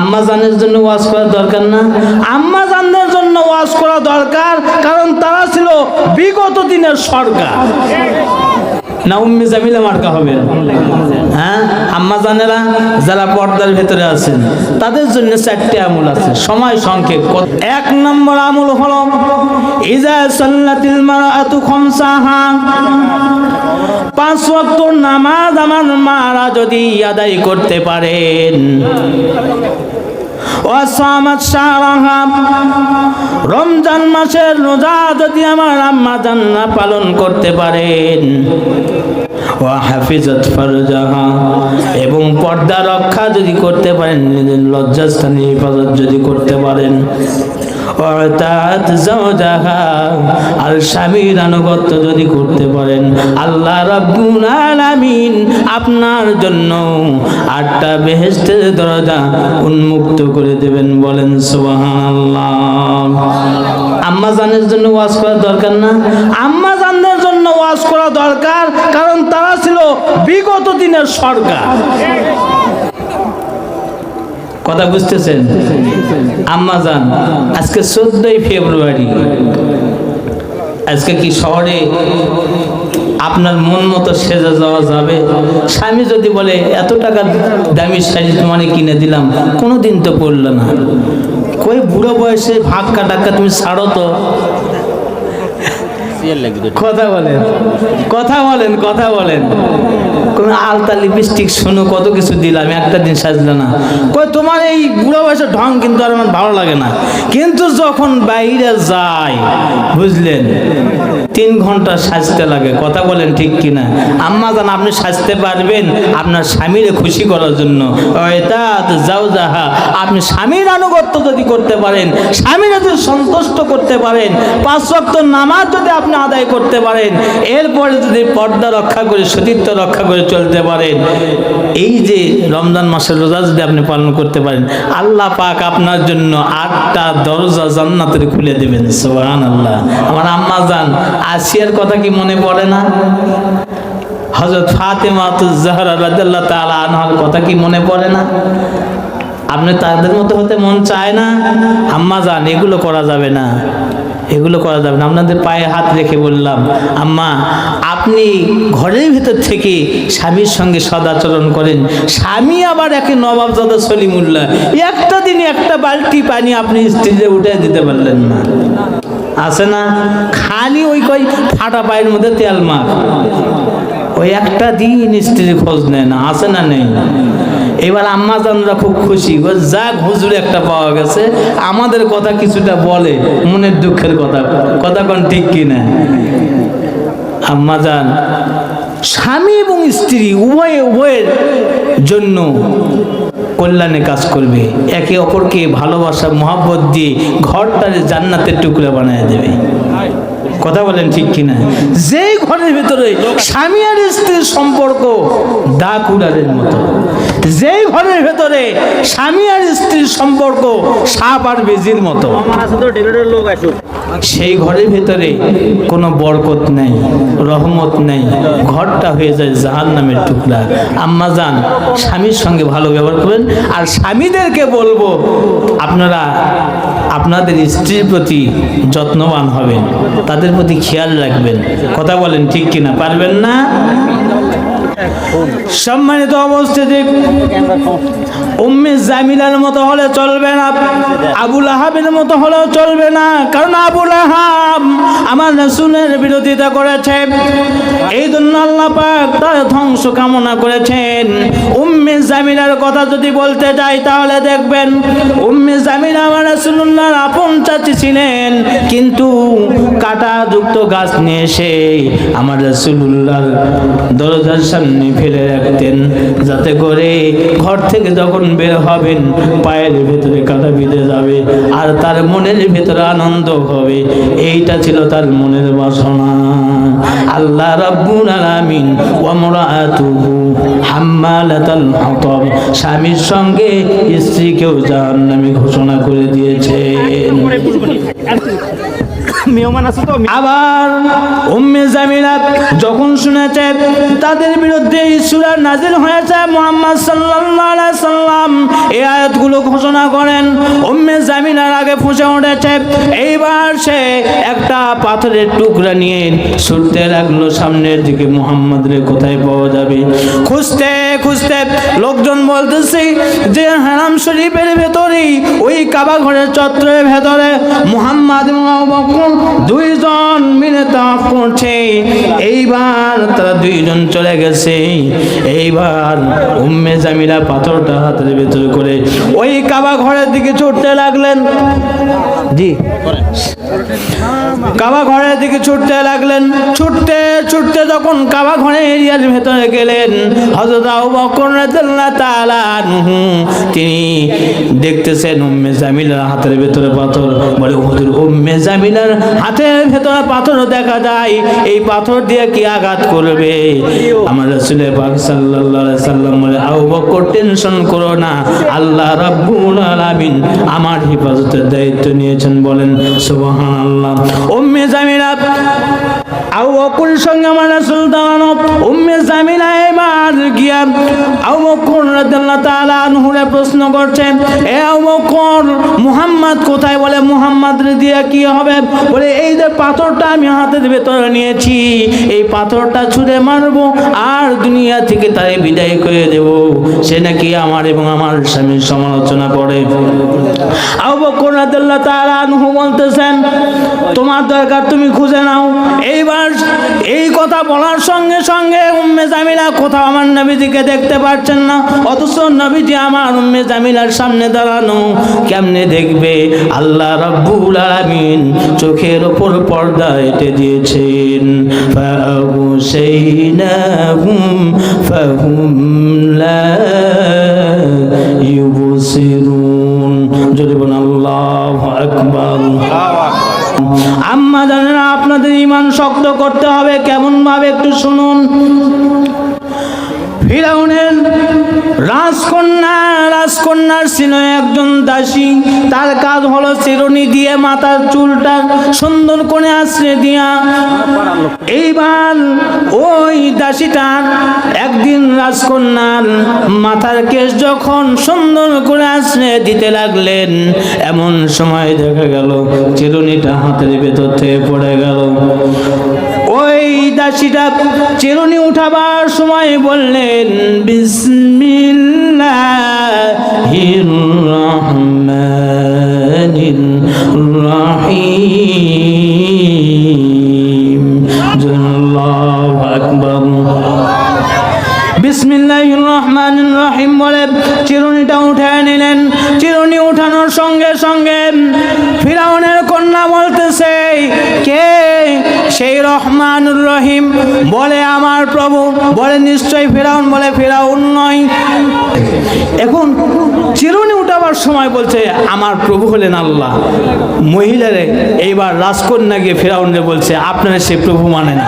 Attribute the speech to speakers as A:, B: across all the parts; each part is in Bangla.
A: আম্মা জানের জন্য ওয়াজ করা দরকার না? আম্মা জানদের জন্য ওয়াজ করা দরকার, কারণ তারা ছিল বিগত দিনের সরকার। না উম্মে জামিলা মার্কা হবেন হ্যাঁ? আম্মা জানেরা যারা পর্দার ভেতরে আছেন, তাদের জন্য চারটে আমল আছে। সময় সংক্ষেপ এক নম্বর আমল হলো, ইজা সাল্লাতিল মারাতু খামসাহা। পাঁচ ওয়াক্ত নামাজ আমার মারা যদি আদায় করতে পারেন। রমজান মাসের রোজা যদি আমার আম্মা জান্না পালন করতে পারেন ও হাফিজত ফরজাহা। এবং পর্দা রক্ষা যদি করতে পারেন, নিজের লজ্জাস্থানে হেফাজত যদি করতে পারেন। অর্থাৎ জাওজাহা আর স্বামীর আনুগত্য যদি করতে পারেন, আল্লাহ রাব্বুল আলামিন আপনার জন্য আটটা বেহেশতের দরজা উন্মুক্ত করে দেবেন, বলেন সুবহানাল্লাহ। আম্মা জানের জন্য ওয়াজ করা দরকার না? আম্মা জানদের জন্য ওয়াজ করা দরকার, কারণ তারা ছিল বিগত দিনের সরকার। কথা বুঝতেছেন? আম্মা যান, আজকে চোদ্দই ফেব্রুয়ারি। আজকে কি শহরে আপনার মন মতো সেজে যাওয়া যাবে? স্বামী যদি বলে, এত টাকা দামি শাড়ি তোমার কিনে দিলাম কোনো দিন তো পড়ল না। কই বুড়ো বয়সে ভাক্কা টাক্কা তুমি ছাড়ো তো। কথা বলেন। কথা বলেন কথা বলেন। কোন আলতা লিপস্টিক শোনো, কত কিছু দিলাম, একটা দিন সাজলে না। কই তোমার এই বুড়ো বয়সের ঢং কিন্তু আর আমার ভালো লাগে না। কিন্তু যখন বাইরে যায় বুঝলেন, তিন ঘণ্টা সাজতে লাগে। কথা বলেন ঠিক কিনা? আম্মা জান, আপনি সাজতে পারবেন আপনার স্বামীরে খুশি করার জন্য। যাও যাহা, আপনি স্বামীর আনুগত্য যদি করতে পারেন, স্বামীর যদি সন্তুষ্ট করতে পারেন, পাঁচ ওয়াক্ত নামাজ যদি আপনি আদায় করতে পারেন, এরপরে যদি পর্দা রক্ষা করে, সতীত্ব রক্ষা করে চলতে পারেন, এই যে রমজান মাসের রোজা যদি আপনি পালন করতে পারেন, আল্লাহ পাক আপনার জন্য আটটা দরজা জান্নাতের খুলে দেবেন সোহান আল্লাহ আমার আম্মা জান আসিয়ার কথা কি মনে পড়ে না? হজরত ফাতেমা জাহরা রাদিয়াল্লাহু তাআলা আনহার কথা কি মনে পড়ে না? আপনি তাদের মতো হতে মন চায় না? আম্মা যান, এগুলো করা যাবে না। এগুলো করা যাবে না। আপনাদের পায়ে হাত রেখে বললাম, আম্মা, আপনি ঘরের ভিতর থেকে স্বামীর সঙ্গে সদাচরণ করেন। স্বামী আবার একে নবাবজাদা সলিমুল্লাহ। একটা দিনে একটা বালতি পানি আপনি স্ত্রীরে উঠে দিতে পারলেন না। আছে না? খালি ওই কই ফাটা পায়ের মধ্যে তেল মাখ। ওই একটা দিন স্ত্রীর খোঁজ নেয় না, আছে না নেই? এবার আম্মা জানরা খুব খুশি। যাক, হুজুর একটা পাওয়া গেছে। আমাদের কথা কিছুটা বলে, মনের দুঃখের কথা। কথা কোন ঠিক কিনা? আম্মা জান স্বামী এবং স্ত্রী উভয়ে, উভয়ের জন্য কল্যাণে কাজ করবে। একে অপরকে ভালোবাসা, মহাব্বত দিয়ে ঘরটারে জান্নাতের টুকরা বানিয়ে দেবে। কথা বলেন ঠিক কিনা? যেই ঘরের ভিতরে স্বামী আর স্ত্রীর সম্পর্ক দা কুড়ারের মতো, যেই ঘরের ভেতরে স্বামী আর স্ত্রীর সম্পর্ক সাপ আর বেজির মতো। সেই ঘরের ভেতরে কোনো বরকত নেই, রহমত নেই। ঘরটা হয়ে যায় জাহান নামের টুকরা। আম্মা যান, স্বামীর সঙ্গে ভালো ব্যবহার করবেন। আর স্বামীদেরকে বলব, আপনারা আপনাদের স্ত্রীর প্রতি যত্নবান হবেন। তাদের প্রতি খেয়াল রাখবেন। কথা বলেন ঠিক কিনা, পারবেন না? সম্মানিত অবস্থিতি উম্মে জামিলার মতো হলে চলবে না আবুল আহাবের মতো হলেও চলবে না, কারণ আবুল আহাব আমার রসুলের বিরোধিতা করেছে। এই জন্য আল্লাহ পাক তার ধ্বংস কামনা করেছেন। উম্মে জামিলার কথা যদি বলতে যাই তাহলে দেখবেন, উম্মে জামিলা আমার রসুল্লাহর আপন চাচি ছিলেন, কিন্তু কাটা যুক্ত গাছ নিয়ে এসে আমার রসুল্লাহর দরজার সামনে ফেলে রাখতেন। যাতে করে ঘর থেকে যখন বের হবেন, পায়ের ভেতরে কাটা বিঁধে যাবে আর তার মনের ভেতরে আনন্দ হবে। এইটা ছিল তার মনের বাসনা। আল্লাহ রাব্বুল আলামিন, ওয়া মুরাতুহু হাম্মালাতাল হাতাব, স্বামীর সঙ্গে স্ত্রীকেও জাহান্নামী ঘোষণা করে দিয়েছেন।
B: মেহমান আছে তো?
A: আবার উম্মে জামিলা যখন শুনেছে তাদের বিরুদ্ধে ইসুরা নাজিল হয়েছে মোহাম্মদ সাল্লাল্লাহু আলাইহি সাল্লাম, এই আয়াতগুলো ঘোষণা করেন। উম্মে জামিলার আগে ফুঁসে উঠেছে। এইবার সে একটা পাথরের টুকরা নিয়ে ছুটতে লাগল সামনের দিকে। মোহাম্মদ রে কোথায় পাওয়া যাবে? খুঁজতে খুঁজতে, লোকজন বলতেছে যে হারাম শরীফের ভেতরেই ওই কাবা ঘরের চত্বরের ভেতরে মুহাম্মদ দুইজন মিলে তাপ করছে। এইবার তারা দুইজন চলে গেছে। এইবার উম্মে জামিলা পাথরটা হাতের ভেতরে করে ওই কাবা ঘরের দিকে ছুটতে লাগলেন। জি। কাবা ঘরের দিকে ছুটতে লাগলেন। ছুটতে ছুটতে যখন কাবা ঘরের এরিয়ার ভেতরে গেলেন, হযরত আবু তিনি দেখতেছেন উম্মে জামিলার হাতের ভেতরে পাথর। বলে, হুজুর, উম্মে জামিলার হাতের ভেতরে পাথর দেখা যায়। এই পাথর দিয়ে কি আঘাত করবে? আমার রাসূল পাক সাল্লাল্লাহু আলাইহি সাল্লাম বলে টেনশন করো না। আল্লাহ রাব্বুল আলামিন আমার হেফাজতের দায়িত্ব নিয়েছেন। বলেন, সুবহানাল্লাহ। উম্মে জামিলা আবু বকর সঙ্গে রাসূল দাঁড়ানো উম্মে জামিলা এবার গিয়া আবু বকর রাদিয়াল্লাহু তাআলা আনহুরে প্রশ্ন করছেন, এ আবু বকর মুহাম্মদ কোথায়? বলে, মুহাম্মদ দিয়ে কি হবে? বলে, এই যে পাথরটা আমি হাতের ভেতরে নিয়েছি, এই পাথরটা ছুঁড়ে মারবো আর দুনিয়া থেকে তারে বিদায় করে দেব। সে নাকি আমার এবং আমার স্বামীর সমালোচনা করে। আবু বকর রাদিয়াল্লাহু তাআলা আনহু বলতেছেন, তোমার দরকার তুমি খুঁজে নাও। এইবার এই কথা বলার সঙ্গে সঙ্গে উম্মে জামিলা কোথাও আমার নবীজিকে দেখতে পাচ্ছেন না। অথচ নবীজি আমার উম্মে জামিলার সামনে দাঁড়ানো। কেমনে দেখবে? আল্লাহ রাব্বুল আলামিন চোখের ওপর পর্দা এঁটে দিয়েছেন। ফাহুসাইনাহুম ফাহুম শুনুন। ফিরাউনের রাজকন্যা, রাজকন্যার ছিল একজন দাসী। তার কাজ হলো চিরুনি দিয়ে মাথার চুলটা সুন্দর করে আশ্রে দিয়া। এইবার ওই দাসীটার একদিন রাজকন্যার মাথার কেশ যখন সুন্দর করে আশ্রে দিতে লাগলেন, এমন সময় দেখা গেল, চিরুনিটা হাতের ভেতর থেকে পড়ে গেল। ওই দাসীটা চিরুনি উঠাবার সময় বললেন, বিসমিল্লাহির বলে চিরুনিটা উঠে নিলেন। চিরুনি উঠানোর সঙ্গে সঙ্গে সেই রহমানুর রহিম। বলে আমার প্রভু বলে নিশ্চয়ই ফেরাউন বলে ফেরাউন নয়। এখন চিরুনি সময় বলছে, আমার প্রভু হলেন আল্লাহ। মহিলারে এইবার রাজকন্যা গিয়ে ফেরাউনরে বলছে, আপনারা সে প্রভু মানে না।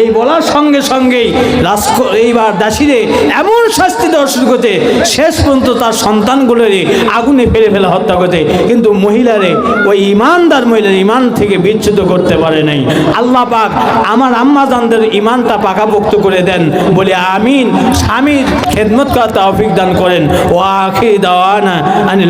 A: এই বলার সঙ্গে সঙ্গেই রাজক, এইবার দাসীরে এমন শাস্তি দর্শন করতে শেষ পর্যন্ত তার সন্তানগুলোরে আগুনে ফেলে ফেলে হত্যা করতে কিন্তু মহিলারে, ওই ইমানদার মহিলার ইমান থেকে বিচ্যুত করতে পারে নাই। আল্লাহ পাক আমার আম্মাজানদের ইমানটা পাকাপোক্ত করে দেন, বলে, আমিন। স্বামীর খেদমত করা তৌফিক দান করেন। ও আখি দাওয়ানা আনিল